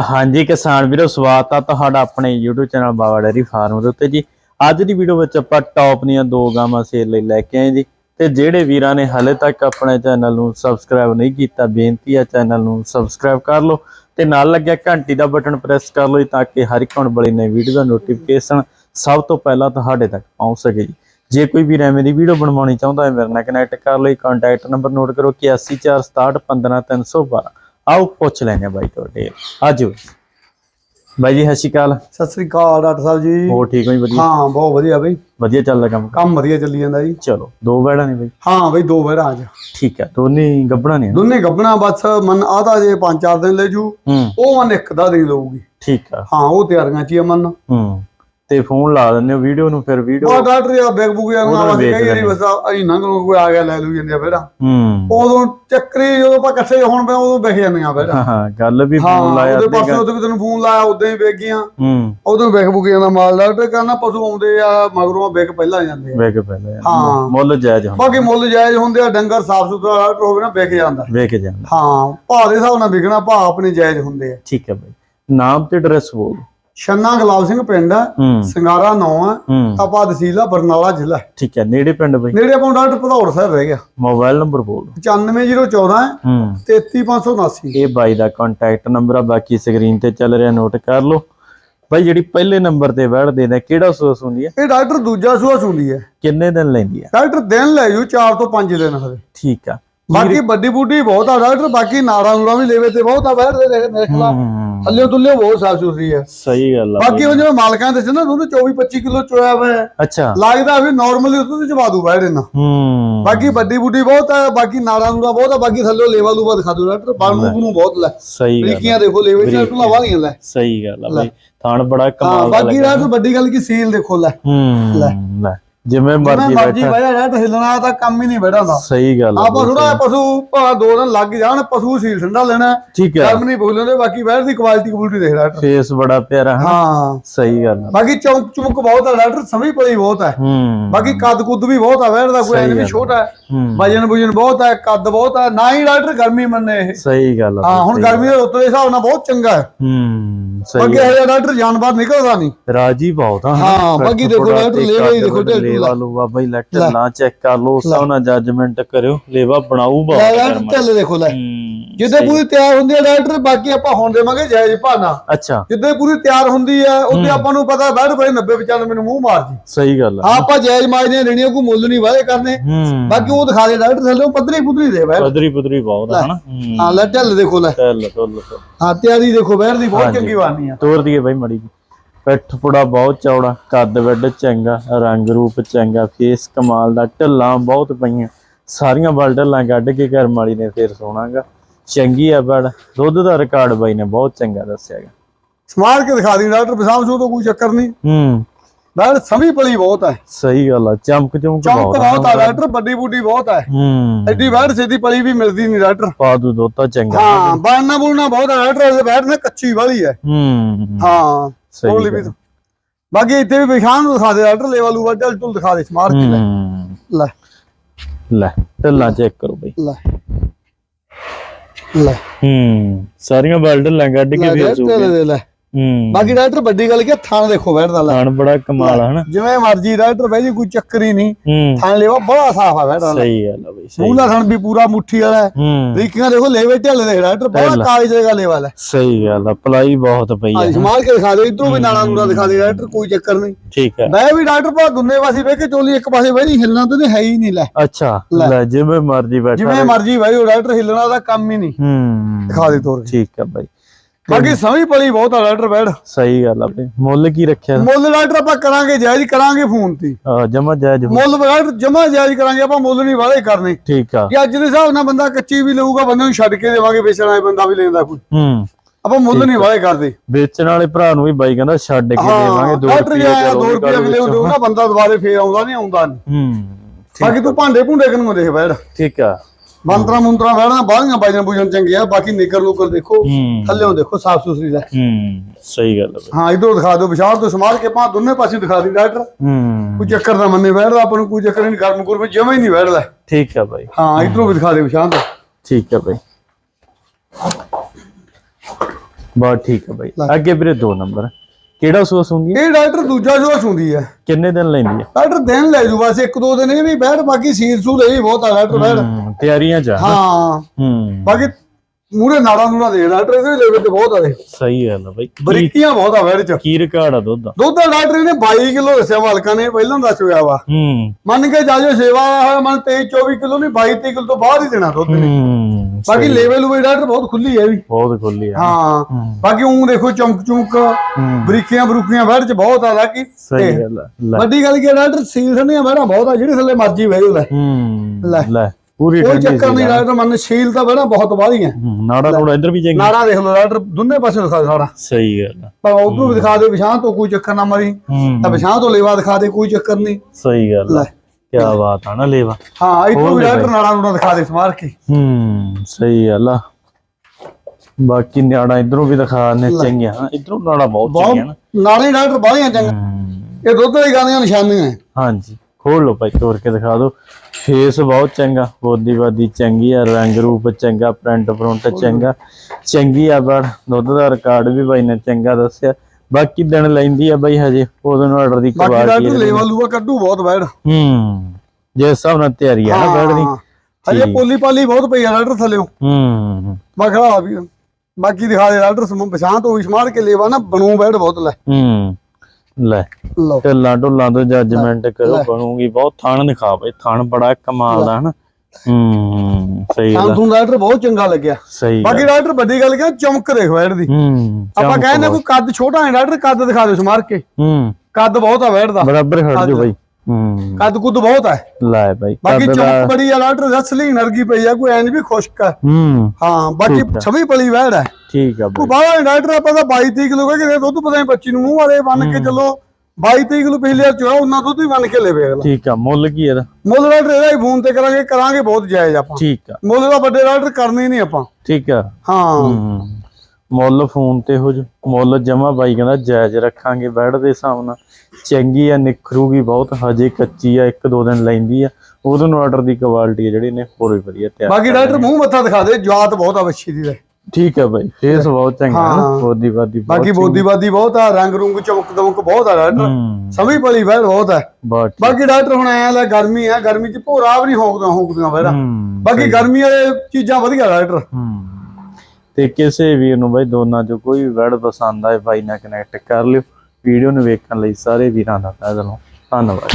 ਹਾਂਜੀ ਕਿਸਾਨ ਵੀਰੋ, ਸਵਾਗਤ ਆ ਤੁਹਾਡਾ ਆਪਣੇ YouTube channel Bawa dairy farm ਦੇ ਉੱਤੇ ਜੀ। ਅੱਜ ਦੀ ਵੀਡੀਓ ਵਿੱਚ ਆਪਾਂ ਟੌਪ ਦੀਆਂ ਦੋ ਗਾਵਾਂ ਸੇਲ ਲਈ ਲੈ ਕੇ ਆਏ ਜੀ। ਤੇ ਜਿਹੜੇ ਵੀਰਾਂ ਨੇ ਹਲੇ ਤੱਕ ਆਪਣੇ ਚੈਨਲ ਨੂੰ ਸਬਸਕ੍ਰਾਈਬ ਨਹੀਂ ਕੀਤਾ, ਬੇਨਤੀ ਆ ਚੈਨਲ ਨੂੰ ਸਬਸਕ੍ਰਾਈਬ ਕਰ ਲਓ ਤੇ ਨਾਲ ਲੱਗਿਆ ਘੰਟੀ ਦਾ ਬਟਨ ਪ੍ਰੈਸ ਕਰ ਲਓ ਜੀ ਤਾਂ ਕਿ ਹਰ ਇੱਕ ਆਉਣ ਵਾਲੀ ਨਵੀਂ ਵੀਡੀਓ ਦਾ ਨੋਟੀਫਿਕੇਸ਼ਨ ਸਭ ਤੋਂ ਪਹਿਲਾਂ ਤੁਹਾਡੇ ਤੱਕ ਪਹੁੰਚ ਸਕੇ ਜੀ। ਜੇ ਕੋਈ ਵੀ ਐਵੇਂ ਦੀ ਵੀਡੀਓ ਬਣਵਾਉਣੀ ਚਾਹੁੰਦਾ ਹੈ, ਮੇਰੇ ਨਾਲ ਕਨੈਕਟ ਕਰ ਲਈ ਕੰਟੈਕਟ ਨੰਬਰ ਨੋਟ ਕਰੋ 8146615312 ਆਓ ਪੁੱਛ ਲੈਣੇ ਬਾਈ ਤੁਹਾਡੇ। ਆਜੋ। ਬਾਈ ਜੀ ਸਤਿ ਸ਼੍ਰੀ ਅਕਾਲ। ਸਤਿ ਸ੍ਰੀ ਅਕਾਲ ਡਾਕਟਰ ਸਾਹਿਬ ਜੀ। ਹੋਰ ਠੀਕ ਹੋ ਜੀ ਵਧੀਆ? ਹਾਂ ਬਹੁਤ ਵਧੀਆ ਬਈ। ਵਧੀਆ ਚੱਲਦਾ ਕੰਮ? ਕੰਮ ਵਧੀਆ ਚੱਲੀ ਜਾਂਦਾ ਜੀ। ਚਲੋ ਦੋ ਬੈੜਾਂ ਨੇ ਬਾਈ। ਹਾਂ ਬਈ ਦੋ ਵਾਰ ਅੱਜ। ਠੀਕ ਹੈ ਦੋਨੇ ਹੀ ਗੱਭਣਾ ਨੇ? ਦੋਨੇ ਗੱਬਣਾ ਬਸ ਮਨ ਆਦਾ ਜੇ ਪੰਜ ਚਾਰ ਦਿਨ ਲੈ ਜੂ। ਉਹ ਮਨ ਇੱਕ ਦਾ ਦੇ ਲਊਗੀ। ਠੀਕ ਆ। ਹਾਂ ਉਹ ਤਿਆਰੀਆਂ ਚ ਹੀ ਆ ਮਨ। ਹੂੰ। ਤੇ ਫੋਨ ਲਾ ਦਿੰਦੇ ਹੋ ਵੀਡੀਓ ਨੂੰ ਫਿਰ ਵੀਡੀਓ ਉਹ ਡਾਕਟਰ ਯਾ ਬੈਗ ਬੁਗ ਯਾਰ ਨਾ ਕਈ ਵਾਰੀ ਲੈਣੇ। ਬਸ ਅਈ ਨੰਗ ਨੂੰ ਕੋਈ ਆ ਗਿਆ ਲੈ ਲੂ ਜਾਂਦੇ ਆ ਬੇੜਾ ਹੂੰ। ਉਦੋਂ ਚੱਕਰੀ ਜਦੋਂ ਆਪਾਂ ਇਕੱਠੇ ਹੁਣ ਮੈਂ ਉਦੋਂ ਬਹਿ ਜਾਂਦੇ ਆ ਬੇੜਾ ਹਾਂ ਹਾਂ ਗੱਲ ਵੀ ਫੋਨ ਲਾਇਆ ਉਹਦੇ ਪਾਸੇ ਉਦੋਂ ਵੀ ਤੈਨੂੰ ਫੋਨ ਲਾਇਆ ਉਦੋਂ ਹੀ ਵੇਚ ਗਈਆਂ। ਹੂੰ। ਉਦੋਂ ਬੈਗ ਬੁਗ ਜਾਂਦਾ ਮਾਲ ਡਾਕਟਰ ਕਹਿੰਦਾ ਪਸ਼ੂ ਆਉਂਦੇ ਆ ਮਗਰੋਂ ਬੈਗ ਪਹਿਲਾਂ ਜਾਂਦੇ ਆ। ਵੇਖ ਪਹਿਲੇ ਹਾਂ। ਮੁੱਲ ਜਾਇਜ਼ ਹੁੰਦਾ। ਬਾਕੀ ਮੁੱਲ ਜਾਇਜ਼ ਹੁੰਦੇ ਆ ਡੰਗਰ ਸਾਫ਼ ਸੁਥਰਾ ਡਾਕਟਰ ਹੋਵੇ ਨਾ ਵਿਕ ਜਾਂਦਾ। ਵੇਖ ਜਾਂਦਾ। ਹਾਂ ਭਾਅ ਦੇ ਹਿਸਾਬ ਨਾਲ ਵਿਕਣਾ ਭਾਅ ਆਪਣੇ ਜਾਇਜ਼ ਹੁੰਦੇ ਆ। ਠੀਕ ਹੈ ਬਾਈ। ਨਾਮ ਤੇ ਐਡਰੈਸ ਬੋਲ। ਛੰਨਾ ਗੁਲਾਬ ਸਿੰਘ ਪਿੰਡ ਆ ਹੂੰ। ਸਿੰਗਾਰਾ ਨੌ ਆ ਹੂੰ। ਆਪਾਂ ਤਹਿਸੀਲ ਆ ਬਰਨਾਲਾ ਜ਼ਿਲ੍ਹਾ। ਠੀਕ ਹੈ ਨੇੜੇ ਪਿੰਡ ਬਾਈ? ਨੇੜੇ ਆਪਾਂ ਡਾਕਟਰ ਭਦੌੜ ਸਾਹਿਬ ਰਹਿ ਗਿਆ। ਮੋਬਾਈਲ ਨੰਬਰ ਬੋਲ 95014 ਹੂੰ। 33579 ਇਹ ਬਾਈ ਦਾ ਕੰਟੈਕਟ ਨੰਬਰ ਆ ਬਾਕੀ ਸਕਰੀਨ ਤੇ ਚੱਲ ਰਿਹਾ ਨੋਟ ਕਰ ਲਓ। ਬਾਈ ਜਿਹੜੀ ਪਹਿਲੇ ਨੰਬਰ ਤੇ ਵੜ ਦੇਦਾ ਕਿਹੜਾ ਸੋਸ ਹੁੰਦੀ ਹੈ? ਇਹ ਡਾਕਟਰ ਦੂਜਾ ਸੂਆ ਸੁੰਦੀ ਹੈ। ਕਿੰਨੇ ਦਿਨ ਲੈਂਦੀ ਹੈ? ਡਾਕਟਰ ਦਿਨ ਲੈ ਜੂ 4 ਤੋਂ 5 ਦਿਨ ਹਲੇ। ਠੀਕ ਆ। ਬਾਕੀ ਵੱਡੀ ਬੂਟੀ ਬਹੁਤ ਆ ਡਾਕਟਰ ਬਾਕੀ ਨਾੜਾਂ ਨੂੜਾਂ ਵੀ ਲੈਵੇ ਤੇ ਬਹੁਤ ਆ ਬੈਠ ਦੇ ਦੇਖ ਥੱਲੇ ਤੁੱਲੇ ਬਹੁਤ ਸਾਫ਼ ਸੁਥਰੀ ਹੈ ਸਹੀ ਗੱਲ ਆ ਬਾਕੀ ਉਹ ਜਿਵੇਂ ਮਾਲਕਾਂ ਦੇ ਸੀ ਨਾ ਦੁੱਧ 24 25 ਕਿਲੋ ਚੋਇਆ ਹੋਇਆ ਹੈ। ਅੱਛਾ। ਲੱਗਦਾ ਵੀ ਨਾਰਮਲੀ ਦੁੱਧ ਚਵਾ ਦੂ ਬੈਠ ਇਹਨਾਂ। ਹੂੰ। ਬਾਕੀ ਵੱਡੀ ਬੁੱਢੀ ਬਹੁਤ ਹੈ ਬਾਕੀ ਨਾੜਾ ਨੂੜਾ ਬਹੁਤ ਹੈ ਬਾਕੀ ਥੱਲੇ ਲੇਵਾ ਲੂਵਾ ਦਿਖਾ ਦੋ ਡਾਕਟਰ ਬਾਣੂ ਨੂੰ ਬਹੁਤ ਲੈ। ਸਹੀ ਗੱਲ ਬਰੀਕੀਆਂ ਦੇਖੋ ਲੇਵੇ ਚ ਟੁਲਾ ਵਾਲੀਆਂ ਲੈ। ਸਹੀ ਗੱਲ ਆ ਬਾਈ। ਥਾਣ ਬੜਾ ਕਮਾਲ ਦਾ ਬਾਕੀ ਡਾਕਟਰ ਵੱਡੀ ਗੱਲ ਕੀ ਸੀਲ ਦੇਖੋ ਲੈ। ਹੂੰ ਲੈ। ਜਿਵੇਂ ਮਰਜ਼ੀ ਮਰਜ਼ੀ ਬੈਠਾ। ਬਹਿ ਜਾ ਡਾਕਟਰ ਹਿੱਲਣਾ ਤਾਂ ਕੰਮ ਹੀ ਨਹੀਂ ਬੈਠਾਂਦਾ। ਸਹੀ ਗੱਲ ਆ ਆਪਾਂ ਥੋੜਾ ਪਸ਼ੂ ਭਾਵੇਂ ਦੋ ਦਿਨ ਲੱਗ ਜਾਣ ਪਸ਼ੂ ਸੀਲ ਠੰਡਾ ਲੈਣਾ ਠੀਕ ਹੈ। ਕੰਮ ਨਹੀਂ ਬੋਲਦੇ ਬਾਕੀ ਬੈਠ ਦੀ ਕੁਆਲਿਟੀ ਕੁਆਲਿਟੀ ਦੇਖ ਡਾਕਟਰ ਫੇਸ ਬੜਾ ਪਿਆਰਾ ਹੈ ਹਾਂ। ਸਹੀ ਗੱਲ ਆ। ਬਾਕੀ ਚੌਂਕ ਚੁਮਕ ਬਹੁਤ ਹੈ ਡਾਕਟਰ ਸਮੀ ਪਲੀ ਬਹੁਤ ਹੈ। ਹੂੰ। ਬਾਕੀ ਕੱਦ ਕੁੱਦ ਵੀ ਬਹੁਤ ਹੈ ਬੈਠ ਦਾ ਕੋਈ ਐਨ ਵੀ। ਛੋਟਾ ਹੈ। ਹੂੰ। ਵਜਨ ਵਜਨ ਬਹੁਤ ਹੈ ਕੱਦ ਬਹੁਤ ਹੈ ਨਾ ਹੀ ਡਾਕਟਰ ਗਰਮੀ ਮੰਨੇ ਇਹ। ਸਹੀ ਗੱਲ ਆ ਹਾਂ ਹੁਣ ਗਰਮੀ ਦੇ ਰੁੱਤ ਦੇ ਹਿਸਾਬ ਨਾਲ ਬਹੁਤ ਚੰਗਾ ਹੈ। ਹੂੰ ਸਹੀ ਬਾਕੀ ਇਹ ਡਾਕਟਰ ਜਾਨ ਬਾਹਰ ਨਿਕਲਦਾ ਨਹੀਂ। ਰਾਜੀ ਬਹੁਤ ਆ ਹਾਂ, ਬਾਕੀ ਦੇਖੋ ਡਾਕਟਰ ਲੇਵਾ ਹੀ ਦੇਖੋ ਲੇਵਾ ਢੁੱਲਾ। ਲੂਵਾ ਬਈ ਲਾ। ਚੈੱਕ ਕਰ ਹਿਸਾਬ ਨਾਲ ਜੱਜਮੈਂਟ ਕਰਿਓ ਲੇਵਾ ਬਣਾਊ ਲੈ ਡਾਕਟਰ ਚੱਲ ਦੇਖੋ ਲੈ। ਜਿੱਦੇ ਪੂਰੀ ਤਿਆਰ ਹੁੰਦੀ ਹੈ ਡਾਕਟਰ ਬਾਕੀ ਆਪਾਂ ਹੁਣ ਦੇਵਾਂਗੇ ਜਾਇਜ਼ ਭਾਣਾ। ਅੱਛਾ। ਜਿੱਦੇ ਪੂਰੀ ਤਿਆਰ ਹੁੰਦੀ ਹੈ। ਉੱਤੇ ਆਪਾਂ ਨੂੰ ਪਤਾ ਬੈਠ ਬਈ 90 95 ਨੂੰ ਮੂੰਹ ਮਾਰ ਜੀ ਸਹੀ ਗੱਲ ਆ। ਆਪਾਂ ਜਾਇਜ਼ ਮਾਜਦੇ ਦੇਣੀ ਕੋਈ ਮੁੱਲ ਨਹੀਂ ਵਾਦੇ ਕਰਨੇ। ਬਾਕੀ ਉਹ ਦਿਖਾ ਦੇ ਡਾਕਟਰ ਥੱਲੇ ਪੱਧਰੀ ਪੁੱਧਰੀ ਦੇ ਬੈਠ ਪਦਰੀ ਪਦਰੀ ਬਹੁਤ ਹਨਾ? ਹੂੰ। ਹਾਂ ਲੈ ਚੱਲ ਦੇਖੋ ਲੈ। ਚੱਲ ਚੱਲ ਚੱਲ। ਹਾਂ ਤਿਆਰੀ ਦੇਖੋ ਬੈਠ ਦੀ ਬਹੁਤ ਚੰਗੀ ਬਾਨੀ ਆ। ਤੋਰ ਦਈਏ ਬਾਈ ਮੜੀ ਜੀ ਪਿੱਠ ਪੁੜਾ ਬਹੁਤ ਚੌੜਾ ਕੱਦ ਵੱਡ ਚੰਗਾ ਰੰਗ ਰੂਪ ਚੰਗਾ ਫੇਸ ਕਮਾਲ ਦਾ ਢੱਲਾਂ ਬਹੁਤ ਪਈਆਂ। ਸਾਰੀਆਂ ਬਲ ਢੱਲਾਂ ਕੱਢ ਕੇ ਘਰਮ ਵਾਲੀ ਨੇ ਫੇਰ ਸੋਣਾਗਾ। ਚੰਗੀ ਆ ਬੜ ਦੁੱਧ ਦਾ ਰਿਕਾਰਡ ਬਾਈ ਨੇ ਬਹੁਤ ਚੰਗਾ ਦੱਸਿਆਗਾ। ਸਮਾਰ ਕੇ ਦਿਖਾ ਦੀ ਡਾਕਟਰ ਬਿਸਾਮ ਸੂ ਤੋਂ ਕੋਈ ਚੱਕਰ ਨਹੀਂ। ਹੂੰ। ਡਾਕਟਰ ਸਮੀ ਪਲੀ ਬਹੁਤ ਹੈ। ਸਹੀ ਗੱਲ ਆ ਚਮਕ ਚਮਕ ਬਹੁਤ ਬਹੁਤ ਆ ਡਾਕਟਰ ਵੱਡੀ ਬੂਟੀ ਬਹੁਤ ਹੈ। ਹੂੰ। ਐਡੀ ਬੈਠ ਸਿੱਧੀ ਪਲੀ ਵੀ ਮਿਲਦੀ ਨਹੀਂ ਡਾਕਟਰ। ਪਾਦੂ ਦੋਤਾ ਚੰਗਾ। ਹਾਂ ਬਾਣਾ ਬੁਲਣਾ ਬਹੁਤ ਹੈ ਡਾਕਟਰ ਦੇ ਬੈਠ ਨਾ ਕੱਚੀ ਵਾਲੀ ਹੈ। ਹੂੰ। ਹਾਂ। ਸਹੀ ਬੋਲੀ ਵੀ। ਬਾਕੀ ਇੱਥੇ ਵੀ ਵਿਖਾਣ ਨੂੰ ਦਿਖਾ ਦੇ ਡਾਕਟਰ ਲੈਵਲ ਲੂਵਾ ਚੱਲ ਟੁਲ ਦਿਖਾ ਦੇ ਸਮਾਰ ਕੇ ਲੈ ਹੂੰ। ਲੈ। ਲੈ ਢੱਲਾਂ ਚੈੱਕ ਕਰੋ ਬਾਈ। ਲੈ। ਲੈ। ਹੂੰ ਸਾਰੀਆਂ ਬਲ ਢੱਲਾਂ ਕੱਢ ਕੇ ਲੈ ਫੇਰ ਲੈ ਸੋ ਲੈ, ਲੈ ਲੈ। ਹੂੰ ਬਾਕੀ ਡਾਕਟਰ ਵੱਡੀ ਗੱਲ ਕੀ ਥਾਣ ਦੇਖੋ ਬੈਠਦਾ ਲੈ। ਖਾਣ ਬੜਾ ਕਮਾਲ ਆ ਹਨਾ? ਜਿਵੇਂ ਮਰਜ਼ੀ ਡਾਕਟਰ ਬਹਿ ਜੀ ਕੋਈ ਚੱਕਰ ਹੀ ਨਹੀਂ। ਹੂੰ। ਥਾਣ ਲੈਵਾ ਬੜਾ ਸਾਫ਼ ਆ ਬੈਠਦਾ ਸਹੀ ਗੱਲ ਆ ਬਈ ਸਹੀ ਮੂਲਾ ਥਣ ਵੀ ਪੂਰਾ ਮੁੱਠੀ ਵਾਲਾ ਹੈ। ਹੂੰ। ਬਰੀਕੀਆਂ ਦੇਖੋ ਲੈਵੇ ਢਿੱਲ ਦੇ ਡਾਕਟਰ ਬੜਾ ਕਾਗਜ਼ ਜਗਾ ਲੈਵਲ ਹੈ ਸਹੀ ਗੱਲ ਆ ਪਲਾਈ ਬਹੁਤ ਪਈ ਹਾਂ ਸਮਾਰ ਕੇ ਦਿਖਾ ਦੇ ਇਧਰੋਂ ਵੀ ਨਾਲਾ ਨੂਰਾ ਦਿਖਾ ਦੇ ਡਾਕਟਰ ਕੋਈ ਚੱਕਰ ਨਹੀਂ। ਠੀਕ ਹੈ ਮੈਂ ਵੀ ਡਾਕਟਰ ਭਾ ਦੁੰਨੇ ਪਾਸੇ ਬਹਿ ਕੇ ਚੋਲੀ ਇੱਕ ਪਾਸੇ ਬਹਿ ਜੀ ਹਿੱਲਣਾ ਤੇ ਹੈ ਹੀ ਨਹੀਂ ਲੈ। ਅੱਛਾ ਲੈ। ਜਿਵੇਂ ਮਰਜ਼ੀ ਬੈਠਾ ਜਿਵੇਂ ਮਰਜ਼ੀ ਭਾਈ ਉਹ ਡਾਕਟਰ ਹਿੱਲਣਾ ਦਾ ਕੰਮ ਹੀ ਨਹੀਂ। ਹੂੰ। ਦਿਖਾ ਦੇ ਤੋਰ ਠੀਕ ਆ ਬਾਈ। ਬਾਕੀ ਸਮਝ ਪਲੀ ਬਹੁਤ ਆ ਡਾਕਟਰ ਬੈਠ ਸਹੀ ਗੱਲ ਆ ਬਈ ਮੁੱਲ ਕੀ ਰੱਖਿਆ? ਮੁੱਲ ਡਾਕਟਰ ਆਪਾਂ ਕਰਾਂਗੇ ਜਾਇਜ਼ ਕਰਾਂਗੇ ਫੋਨ ਤੇ। ਆ ਜਮਾ ਜਾਇਜ਼ ਮੁੱਲ ਡਾਕਟਰ ਜਮਾ ਜਾਇਜ਼ ਕਰਾਂਗੇ ਆਪਾਂ ਮੁੱਲ ਨਹੀਂ ਵਾਲੇ ਕਰਨੇ। ਠੀਕ ਆ। ਕਿ ਅੱਜ ਦੇ ਹਿਸਾਬ ਨਾਲ ਬੰਦਾ ਕੱਚੀ ਵੀ ਲਊਗਾ ਬੰਦੇ ਨੂੰ ਛੱਡ ਕੇ ਦੇਵਾਂਗੇ ਵੇਚਣ ਵਾਲਾ ਬੰਦਾ ਵੀ ਲੈਂਦਾ ਕੋਈ। ਹੂੰ। ਆਪਾਂ ਮੁੱਲ ਨਹੀਂ ਵਾਲੇ ਕਰਦੇ। ਵੇਚਣ ਵਾਲੇ ਭਰਾ ਨੂੰ ਵੀ ਬਾਈ ਕਹਿੰਦਾ ਛੱਡ ਕੇ ਦੇਵਾਂਗੇ 2 ਡਾਕਟਰ ਰੁਪਏ ਜੇ ਚਲੋ 2 ਰੁਪਏ ਅਗਲੇ ਦੇਊ ਨਾ ਬੰਦਾ ਦੁਬਾਰੇ ਫੇਰ ਆਉਂਦਾ ਨਹੀਂ ਆਉਂਦਾ ਨਹੀਂ ਹੂੰ ਬਾਕੀ ਤੂੰ ਭਾਂਡੇ ਭੁੰਡੇ ਕਿਨੂੰ ਦੇਖ ਬੈਠ। ਠੀਕ ਆ। ਮੰਤਰਾ ਮੁੰਤਰਾ ਬੈਠਣਾ ਬਾਹਲੀਆਂ ਬਾਜਣ ਬੁਜਣ ਚੰਗੇ ਆ ਬਾਕੀ ਨਿਕਰ ਨੁਕਰ ਦੇਖੋ ਹੂੰ। ਥੱਲੇੋਂ ਦੇਖੋ ਸਾਫ਼ ਸੁਥਰੀ ਦਾ ਹੂੰ ਸਹੀ ਗੱਲ ਬਈ। ਹਾਂ ਇਧਰੋਂ ਦਿਖਾ ਦਿਓ ਵਿਸ਼ਾਲ ਤੋਂ ਸਮਾਰ ਕੇ ਪਾ ਦੋਨੇ ਪਾਸੇ ਦਿਖਾ ਦੀ ਡਾਕਟਰ। ਹੂੰ। ਕੋਈ ਚੱਕਰ ਦਾ ਮੰਨੇ ਬੈਠਦਾ ਆਪਾਂ ਨੂੰ ਕੋਈ ਚੱਕਰ ਨਹੀਂ ਗਰਮ ਗੁਰਮ ਜਮਾ ਹੀ ਨਹੀਂ ਬੈਠਦਾ ਠੀਕ ਆ ਬਾਈ। ਹਾਂ ਇਧਰੋਂ ਵੀ ਦਿਖਾ ਦੇ ਵਿਸ਼ਾਲ ਤੋਂ। ਠੀਕ ਆ ਬਾਈ। ਬਹੁਤ ਠੀਕ ਹੈ ਬਾਈ। ਅੱਗੇ ਵੀਰੇ ਦੋ ਨੰਬਰ। ਕਿਹੜਾ ਸੂਸ ਹੁੰਦੀ ਹੈ? ਇਹ ਡਾਕਟਰ ਦੂਜਾ ਜੋਸ਼ ਹੁੰਦੀ ਹੈ। ਕਿੰਨੇ ਦਿਨ ਲੈਂਦੀ ਹੈ? ਡਾਕਟਰ ਦਿਨ ਲੈ ਜੂ ਬਸ ਇੱਕ ਦੋ ਦਿਨ ਇਹ ਵੀ ਬੈਠ ਬਾਕੀ ਸੂਲ ਇਹ ਵੀ ਬਹੁਤ ਆ ਡਾਕਟਰ ਬੈਠ। ਹੂੰ, ਤਿਆਰੀਆਂ ਚ ਆ। ਹਾਂ। ਹੂੰ। ਬਾਕੀ ਮੂਰੇ ਨਾੜਾ ਨੂੜਾ ਦੇ ਡਾਕਟਰ ਇਹਦੇ ਲੈਵਲ ਤੇ ਬਹੁਤ ਆ ਦੇ ਸਹੀ ਗੱਲ ਆ ਬਾਈ। ਕੀ- ਬਰੀਕੀਆਂ ਬਹੁਤ ਆ ਬੈਠ ਚ। ਕੀ ਰਿਕਾਰਡ ਆ ਦੁੱਧ ਦਾ? ਦੁੱਧ ਦਾ ਡਾਕਟਰ ਇਹਨੇ 22 ਕਿਲੋ ਦੱਸਿਆ ਮਾਲਕਾਂ ਨੇ ਪਹਿਲਾਂ ਦੱਸ ਹੋਇਆ ਵਾ। ਹੂੰ। ਮੰਨ ਕੇ ਜਾਜੋ ਸੇਵਾ ਹੋਇਆ ਮਨ 23 24 ਕਿਲੋ ਨਹੀਂ 22 23 ਕਿਲੋ ਤੋਂ ਬਾਹਰ ਹੀ ਦੇਣਾ ਦੁੱਧ ਨੇ ਹੂੰ। ਬਾਕੀ ਲੈਵਲ ਵੀ ਡਾਕਟਰ ਬਹੁਤ ਖੁੱਲੀ ਹੈ ਵੀ। ਬਹੁਤ ਖੁੱਲੀ ਹਾਂ। ਹੂੰ ਬਾਕੀ ਉਹ ਦੇਖੋ ਚਮਕ ਚਮਕ ਬਰੀਕੀਆਂ ਬਰੂਕੀਆਂ ਬੈਠ ਚ ਬਹੁਤ ਆ ਬਾਕੀ ਸਹੀ ਗੱਲ ਆ ਲੈ। ਵੱਡੀ ਗੱਲ ਕੀ ਡਾਕਟਰ ਸੀਲ ਠੰਡੀਆਂ ਬੈਠਾ ਬਹੁਤ ਆ ਜਿਹੜੀ ਥੱਲੇ ਮਰਜ਼ੀ ਬਹਿ ਲੈ। ਲੈ। ਲੈ ਪੂਰੀ ਕੋਈ ਠੰਡੀ ਚੱਕਰ ਸੀ ਨਹੀਂ ਡਾਕਟਰ ਮਨ ਸੀਲ ਤਾਂ ਬੈਠਾ ਬਹੁਤ ਵਾਲੀਆਂ ਹੂੰ, ਨਾੜਾ ਥੋੜਾ ਇੱਧਰ ਵੀ ਚੰਗੀ ਨਾੜਾ ਦੇਖ ਲਓ ਡਾਕਟਰ ਦੋਨੇ ਪਾਸੇ ਦਿਖਾ ਸਾਰਾ। ਸਹੀ ਗੱਲ ਪਰ ਉਧਰੋਂ ਵੀ ਦਿਖਾ ਦੇ ਵਿਸ਼ਾਂ ਤੋਂ ਕੋਈ ਚੱਕਰ ਨਾ ਮਰੀ। ਤਾਂ ਵਿਸ਼ਾਂ ਤੋਂ ਲੈਵਾ ਦਿਖਾ ਦੇ ਕੋਈ ਚੱਕਰ ਨਹੀਂ। ਸਹੀ ਗੱਲ ਲੈ। ਕੀ ਬਾਤ ਆ ਨਾ ਲੇਵਾ। ਹਾਂ ਹੋਰ ਵੀ ਦੇ ਡਾਕਟਰ ਨਾੜਾ ਨੂੜਾ ਦਿਖਾ ਦੇ ਸਮਾਰ ਕੇ। ਹੂੰ ਸਹੀ ਗੱਲ ਆ। ਬਾਕੀ ਨਿਆਣਾ ਇਧਰੋਂ ਵੀ ਦਿਖਾ ਨੇ ਚੰਗੀਆਂ। ਹਾਂ ਇਧਰੋਂ ਨਾੜਾ ਬਹੁਤ ਚੰਗੀਆਂ ਨਾ। ਨਾਲੇ ਡਾਕਟਰ ਬਾਹਲੀਆਂ ਚੰਗਾ ਹੂੰ, ਇਹ ਦੁੱਧ ਵਾਲੀ ਗਾਂ ਦੀਆਂ ਨਿਸ਼ਾਨੀਆਂ ਹੈ ਹਾਂਜੀ ਖੋਲ ਲਓ ਭਾਈ ਤੋੜ ਕੇ ਦਿਖਾ ਦਿਓ। ਫੇਸ ਬਹੁਤ ਚੰਗਾ ਬੋਦੀ ਬਾਦੀ ਚੰਗੀ ਆ ਰੰਗ ਰੂਪ ਚੰਗਾ ਪ੍ਰਿੰਟ ਫਰੰਟ ਚੰਗਾ। ਚੰਗੀ ਆ ਬੜ ਦੁੱਧ ਦਾ ਰਿਕਾਰਡ ਵੀ ਬਾਈ ਨੇ ਚੰਗਾ ਦੱਸਿਆ। ਬਾਕੀ ਦਿਨ ਲੈਂਦੀ ਆ ਬਾਈ ਹਜੇ ਉਹਦੇ ਨਾਲ ਆਰਡਰ ਦੀ ਬਾਕੀ ਕੁਆਲਿਟੀ ਡਾਕਟਰ ਲੈਵਾ ਲੂਆ ਕੱਢੂ ਬਹੁਤ ਬੈੜ ਹੂੰ ਜੇ ਹਿਸਾਬ ਨਾਲ ਤਿਆਰੀ ਆ ਨਾ ਦੀ। ਹਜੇ ਪੋਲੀ ਪਾਲੀ ਬਹੁਤ ਪਈ ਆ ਡਾਕਟਰ ਥੱਲੇ ਹੂੰ ਬਖੜਾ ਵੀ ਬਾਕੀ ਦਿਖਾ ਦੇ ਡਾਕਟਰ ਸਮ ਪਛਾਂ ਤੋਂ ਵੀ ਸਮਾਰ ਕੇ ਲੈਵਾ ਨਾ ਬਣੂ ਬੈੜ ਬਹੁਤ ਲੈ। ਹੂੰ ਲੈ। ਲਓ। ਢਿੱਲਾਂ ਢੁੱਲਾਂ ਤੋਂ ਜੱਜਮੈਂਟ ਕਰੋ ਬਣੂਗੀ ਬਹੁਤ ਥਣ ਦਿਖਾ ਬਈ ਥਣ ਬੜਾ ਕਮਾਲ ਦਾ ਹਨ? ਹੂੰ ਸਹੀ ਗੱਲ ਆ, ਸਾਨੂੰ ਡਾਕਟਰ ਬਹੁਤ ਚੰਗਾ ਲੱਗਿਆ। ਸਹੀ ਬਾਕੀ ਡਾਕਟਰ ਵੱਡੀ ਗੱਲ ਕਿਹਾ ਚਮਕ ਦੇਖ ਬੈੜ ਦੀ। ਹੂੰ ਆਪਾਂ ਕਹਿੰਦੇ ਕੋਈ ਕੱਦ ਛੋਟਾ ਹੈ ਡਾਕਟਰ ਕੱਦ ਦਿਖਾ ਦਿਓ ਸਮਾਰ ਕੇ। ਹੂੰ। ਕੱਦ ਬਹੁਤ ਆ ਬੈੜ ਦਾ। ਬਰਾਬਰ ਖੜ ਜਾ ਬਾਈ। ਹੂੰ। ਕੱਦ ਕੁੱਦ ਬਹੁਤ ਹੈ ਲੈ ਬਾਈ ਬਾਕੀ ਚਮਕ ਬੜੀ ਆ ਡਾਕਟਰ ਅਸਲੀ ਨਰਗੀ ਪਈ ਆ ਕੋਈ ਐਨ ਵੀ ਖੁਸ਼ਕ ਆ। ਹੂੰ। ਹਾਂ ਬਾਕੀ ਛਵੀ ਪਲੀ ਵੈੜ ਹੈ ਠੀਕ ਆ ਕੋਈ ਬਾਈ ਬਾਹਲਾ ਡਾਕਟਰ ਆਪਾਂ ਤਾਂ 22 30 ਕਿਲੋ ਕਹਿੰਦੇ ਦੁੱਧ ਪਤਾ ਨਹੀਂ 25 ਨੂੰ ਮੂੰਹ ਵਾਲੇ ਬੰਨ ਕੇ ਚੱਲੋ। 22 30 ਕਿਲੋ ਪਿਛਲੇ ਵਾਰ ਚੋਇਆ ਉਹਨਾਂ ਦੁੱਧ ਹੀ ਬੰਨ ਕੇ ਲੈਵੇ ਅਗਲਾ ਠੀਕ ਆ ਮੁੱਲ ਕੀ ਇਹਦਾ? ਮੁੱਲ ਡਾਕਟਰ ਇਹਦਾ ਹੀ ਫੋਨ ਤੇ ਕਰਾਂਗੇ ਕਰਾਂਗੇ ਬਹੁਤ ਜਾਇਜ਼ ਆਪਾਂ। ਠੀਕ ਆ। ਮੁੱਲ ਦਾ ਵੱਡੇ ਡਾਕਟਰ ਕਰਨੇ ਨਹੀਂ ਆਪਾਂ। ਠੀਕ ਆ। ਹਾਂ। ਮੁੱਲ ਫੋਨ ਤੇ ਹੋ ਜੂ। ਮੁੱਲ ਜਮਾ ਬਾਈ ਕਹਿੰਦਾ ਜਾਇਜ਼ ਰੱਖਾਂਗੇ ਬੈਡ ਦੇ ਹਿਸਾਬ ਨਾਲ। ਚੰਗੀ ਆ ਨਿਖਰੂਗੀ ਬਹੁਤ। ਹਜੇ ਕੱਚੀ ਆ ਇੱਕ ਦੋ ਦਿਨ ਲੈਂਦੀ ਆ। ਉਹਦੇ ਆਰਡਰ ਦੀ ਕੁਆਲਿਟੀ ਆ ਜਿਹੜੀ ਨੇ ਹੋਰ ਵੀ ਵਧੀਆ ਤਿਆਰ ਬਾਕੀ ਡਾਕਟਰ ਮੂੰਹ ਮੱਥਾ ਦਿਖਾ ਦੇ ਜਵਾਤ ਬਹੁਤ ਆ ਬੱਚੀ ਦੀ ਦੇ ਠੀਕ ਆ ਬਾਈ ਫੇਸ ਬਹੁਤ ਚੰਗਾ ਹੈ ਨਾ ਹਾਂ। ਬੋਦੀ ਬਾਦੀ ਬਹੁਤ ਬਾਕੀ ਬੋਦੀਵਾਦੀ ਬਹੁਤ ਆ ਰੰਗ ਰੁੰਗ ਚਮਕ ਦਮਕ ਬਹੁਤ ਆ ਡਾਕਟਰ। ਹੂੰ। ਸਮੀ ਪਲੀ ਵੈੜ ਬਹੁਤ ਹੈ। ਬਾਕੀ ਡਾਕਟਰ ਹੁਣ ਆਇਆ ਲੈ ਗਰਮੀ ਆ ਗਰਮੀ ਚ ਭੋਰਾ ਵੀ ਨਹੀਂ ਹੋਕਦਾ ਹੋਕਦੀਆਂ ਹੂੰ ਬਾਕੀ ਗਰਮੀ ਵਾਲੇ ਚੀਜ਼ਾਂ ਵਧੀਆ ਡਾਕਟਰ। ਹੂੰ। ਤੇ ਕਿਸੇ ਵੀਰ ਨੂੰ ਬਾਈ ਦੋਨਾਂ ਚੋਂ ਕੋਈ ਵੀ ਵਰਡ ਪਸੰਦ ਆਏ ਬਾਈ ਨਾਲ ਕਨੈਕਟ ਕਰ ਲਿਓ। ਵੀਡੀਓ ਨੂੰ ਵੇਖਣ ਲਈ ਸਾਰੇ ਵੀਰਾਂ ਦਾ ਤਹਿ ਦਿਲੋਂ ਧੰਨਵਾਦ